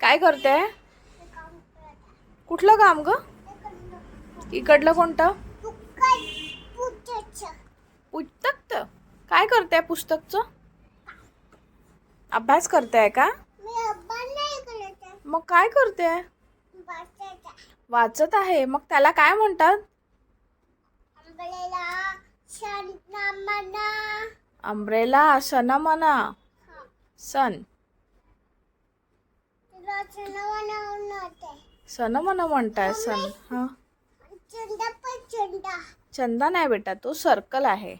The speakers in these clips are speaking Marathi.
काय करते? कुठलं काम ग? इकडलं कोणतं? पुस्तकचं काय करते पुस्तकचं? अभ्यास करते का? मग काय करते? वाचत आहे. मग त्याला काय म्हणतात? अम्ब्रेला सनमना सन. सनमना म्हणताय सन हा चंदा नाही बेटा तो सर्कल आहे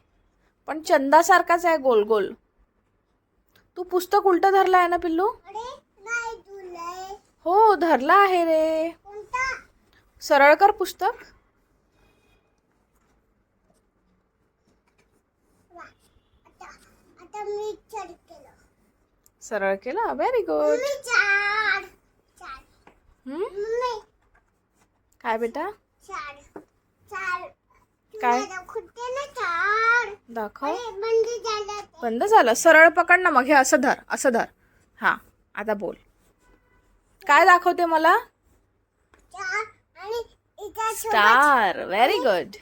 पण चंदासारखाच आहे गोल गोल तू पुस्तक उलट धरलं आहे ना पिल्लू हो धरला आहे रे सरळ कर पुस्तक आता मी सरळ केला? व्हेरी गुड काय बेटा? काय? दाखव. बंद झालं सरळ पकड ना मग. हे असं धर असं धर. हा आता बोल. काय दाखवते मला? स्टार व्हेरी गुड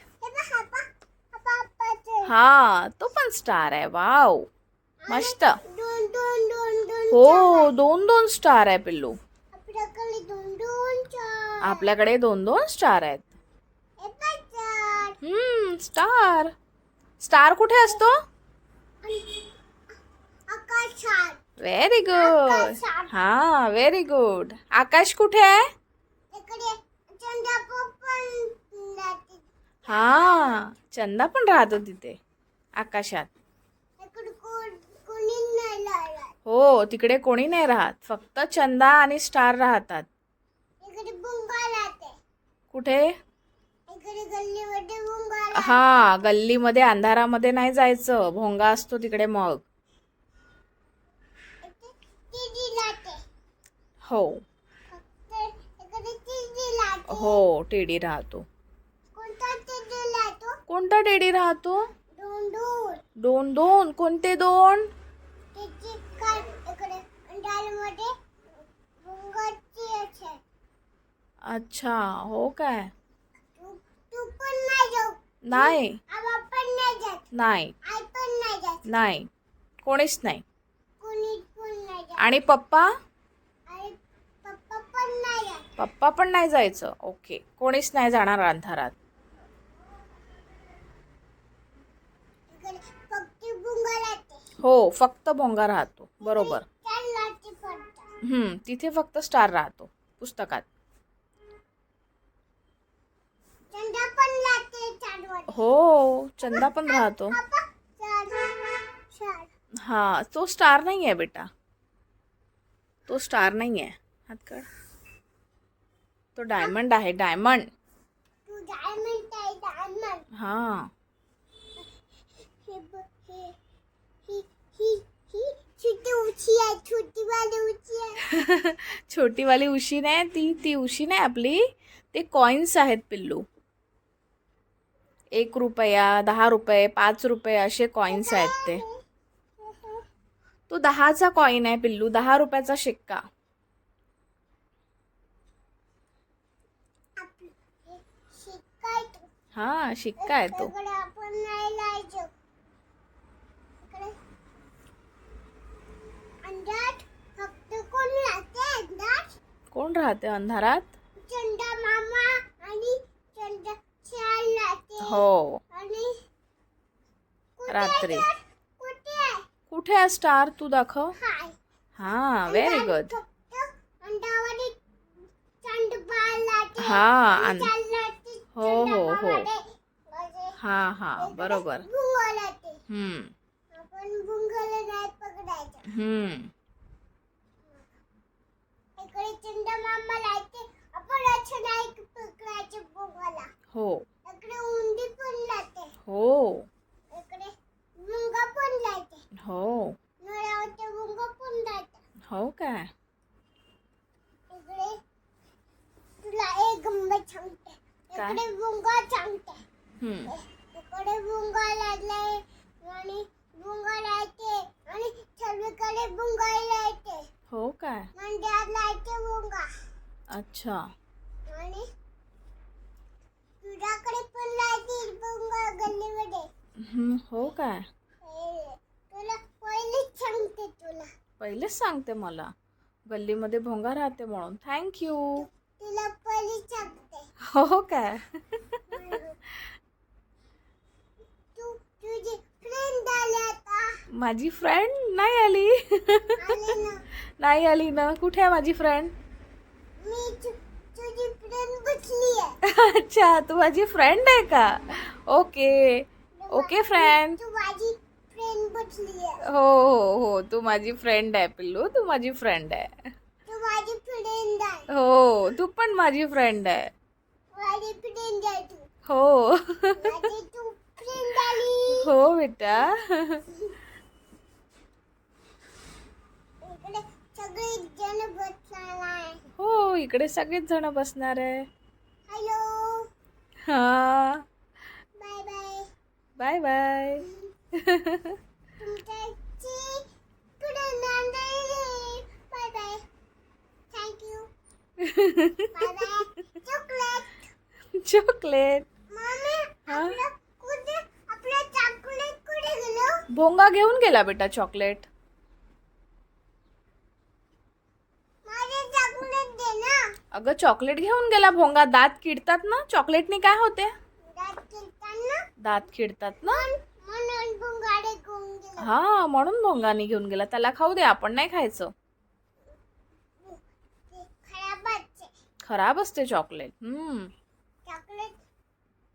हे तो पण स्टार आहे. वाव मस्त. हो दोन दोन स्टार आहे पिल्लू. आपल्याकडे दोन दोन चार. आपल्याकडे दोन दोन स्टार आहेत. हे हम्म स्टार. स्टार कुठे असतो? व्हेरी गुड हा व्हेरी गुड आकाश कुठे आहे. हा चंदा पण राहतो तिथे आकाशात इकडे कोण कोणी नाही लागला हो तिकडे कोणी नाही राहत. फक्त चंदा आणि स्टार राहतात. कुठे. हा गल्लीमध्ये अंधारामध्ये नाही जायचं. भोंगा असतो तिकडे मग. हो. हो टेडी राहतो. कोणता टीडी राहतो? दोन दोन. कोणते दोन? अच्छा हो काय नाही नाही नाही जात नाही आई पण नाही जात नाही कोणीच नाही आणि पप्पा पप्पा पण नाही जायचं ओके कोणीच नाही जाणार अंधारात इकडे फक्त बुंगा राहते हो फक्त भोंगा राहतो. बरोबर. चार लाटी पडतात हम्म तिथे फक्त स्टार राहतो पुस्तकात. चंदा पण लागते चार वर हो चंदा पण राहतो. पप्पा चार चार हा तो स्टार नाही आहे बेटा. तो स्टार नाही आहे हात काढ. तो डायमंड आहे डायमंड. तू डायमंड आहे डायमंड. हा हे ब- हे ही ही ही छोटी उची आहे छोटी वाली उची आहे छोटीवाली उशी नाही ती ती उशी नाही आपली ते कॉइन्स आहेत पिल्लू. एक रुपया दहा रुपये पाच रुपये असे कॉइन्स आहेत ते. तो दहाचा कॉइन आहे पिल्लू दहा रुपयाचा शिक्का. हे हा शिक्का आहे तो इकडे आपण नाही लायचं इकडे अंधार फक्त कोण राहते अंधार कोण राहते अंधारात? चंदा मामा आणि चंदा चार राहते हो. रात्री. कुठे आहे? स्टार? तू दाखव. हा व्हेरी गुड हा हो, हो, हो. चंद्रमामाने. हा हा बरोबर. हम्म. हम्म इकडे चंदा मामा राहते आपण असं नाही पकडायचं भुंगाला हो. हो. हो. हो इकडे तुला एक गंमत सांगते? इकडे सांगते. हम्म. इकडे लागलाय आणि भुंगा राहते आणि सर्वीकडे भुंगा राहते हो काय? भोंगा अच्छा. तुझ्याकडे पण लाइट भोंगा गल्लीमध्ये. हो काय? तुला पहिलेच सांगते तुला. पहिलेच सांगते मला. गल्लीमध्ये भोंगा राहते म्हणून. थँक्यू तुला पहिलेच सांगते. हो काय? तू तुझी माझी फ्रेंड नाही आली. नाही आली ना. कुठे आहे माझी फ्रेंड अच्छा तू माझी फ्रेंड आहे का? ओके ओके फ्रेंड हो हो हो. तू माझी फ्रेंड आहे पिल्लू. तू माझी फ्रेंड आहे. हो तू पण माझी फ्रेंड आहे. हो. हो बेटा. हो इकडे सगळेच जण बसणार आहे. हॅलो. हा. Bye bye. Bye bye तुमच्याची friend आली bye bye thank you bye bye chocolate chocolate mummy हा? आपलं कुठे आपलं चॉकलेट कुठे भोंगा घेऊन गेला बेटा चॉकलेट अगं चॉकलेट घेऊन गेला भोंगा. दात किडतात ना? चॉकलेटनी काय होते? दात किडतात ना. हा म्हणून भोंगानी घेऊन गेला. त्याला खाऊ दे आपण नाही खायचं. खराब असते. चॉकलेट हम्म. चॉकलेट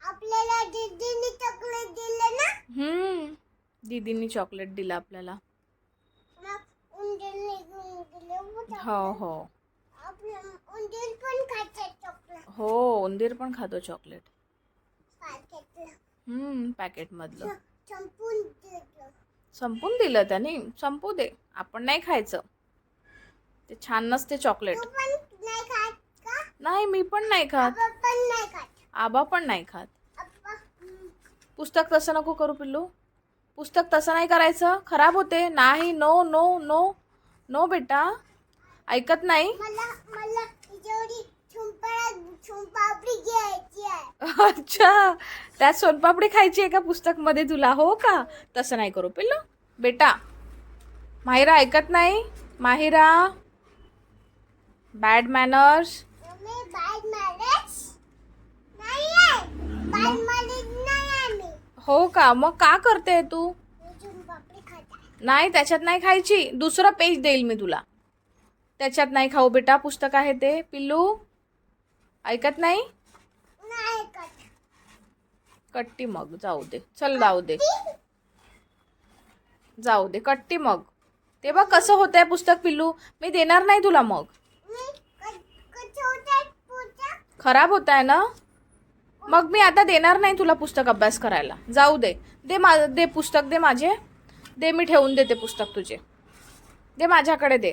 आपल्याला दीदीने चॉकलेट दिलं ना? हम्म. दीदींनी चॉकलेट दिलं आपल्याला. हो हो. हो उंदीर पण खातो चॉकलेट हम्म पॅकेटमधलं संपून दिलं संपून दिलं त्याने. संपू दे. आपण नाही खायचं. ते छान नसते चॉकलेट नाही खात का नाही मी पण नाही खात. बाबा पण नाही खात. आबा पण नाही खात. पुस्तक तसं नको करू पिल्लू. पुस्तक तसं नाही करायचं. खराब होते. नाही नो नो नो नो बेटा. ऐकत नाही? अच्छा. त्यात सोनपापडी खायची आहे का पुस्तकमध्ये तुला? हो का? तसं नाही करू पिल्लू. बेटा माहिरा ऐकत नाही? माहिरा बॅड मॅनर्स हो का? मग का करते तू? आहे नाही त्याच्यात नाही खायची. दुसरं पेज देईल मी तुला. त्याच्यात नाही खाऊ बेटा पुस्तक आहे ते. पिल्लू ऐकत नाही? कट्टी मग जाऊ दे. चल जाऊ दे. जाऊ दे कट्टी मग. ते बघ कसं होतंय पुस्तक पिल्लू. मी देणार नाही तुला मग. होतं खराब होत आहे ना? मग मी आता देणार नाही तुला पुस्तक अभ्यास करायला. जाऊ दे. दे मा दे पुस्तक दे माझे. दे मी ठेवून देते पुस्तक तुझे. दे माझ्याकडे दे.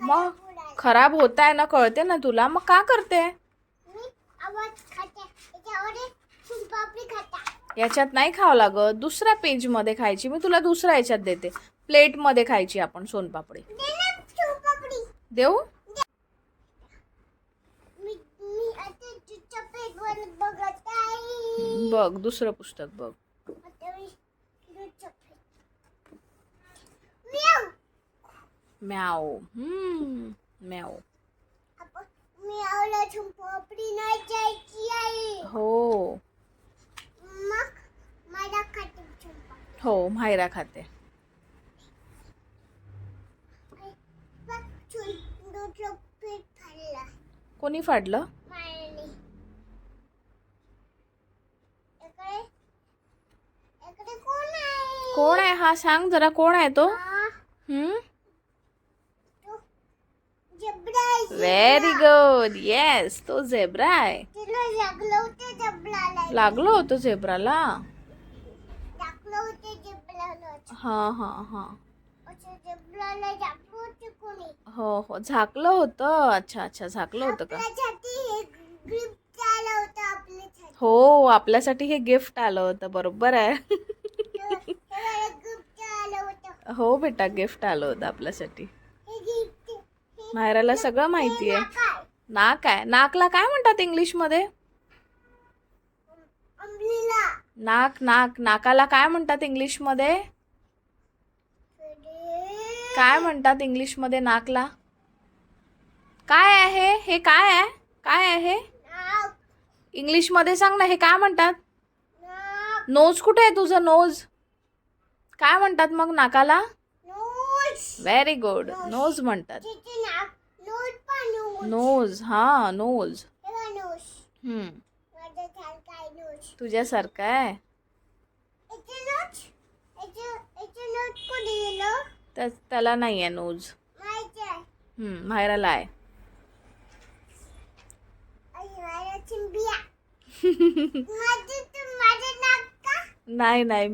मग खराब होत आहे ना कळते ना तुला. मग का करते? याच्यात नाही खावं लागत. दुसऱ्या पेजमध्ये खायची. मी तुला दुसऱ्या याच्यात देते. प्लेटमध्ये खायची आपण सोनपापडी. देऊ मी मी आता तुझ्या पेजवर बघत आहे बघ दुसरं पुस्तक बघ. म्याव. हम्म म्याव. हो. हो मायरा खाते. कोणी फाडलं मायने इकडे इकडे कोण आहे कोण आहे हा सांग जरा कोण आहे तो? हा, हम्म? तो जबडा आहे, व्हेरी गुड येस तो झेब्रा आहे. तिला लागलं होतं जबडाला लागलो होतो झेब्राला लागलं होतं जबडाला हा हा हा. असं जबडाला लागलं होतं कोणी? हो हो. झाकलं होतं. अच्छा अच्छा. झाकलं होतं का? आपल्यासाठी हे गिफ्ट आलं होतं आपल्यासाठी. हो आपल्यासाठी हे गिफ्ट आलं होतं. बरोबर आहे. गिफ्ट आलं होतं हो बेटा गिफ्ट आलं होतं आपल्यासाठी. मायराला सगळं माहिती आहे. नाक आहे नाकला काय म्हणतात इंग्लिशमध्ये? नाक नाक. नाकाला काय म्हणतात इंग्लिशमध्ये? काय म्हणतात इंग्लिशमध्ये नाकला? काय आहे? हे काय आहे? काय आहे? इंग्लिशमध्ये सांग ना हे काय म्हणतात? नोज कुठे आहे तुझं नोज? काय म्हणतात मग नाकाला? नोज व्हेरी गुड नोज म्हणतात. नोज हा नोज तुझ्यासारखं आहे? त्याला नाही आहे नोज मायराला आहे. नाही नाही.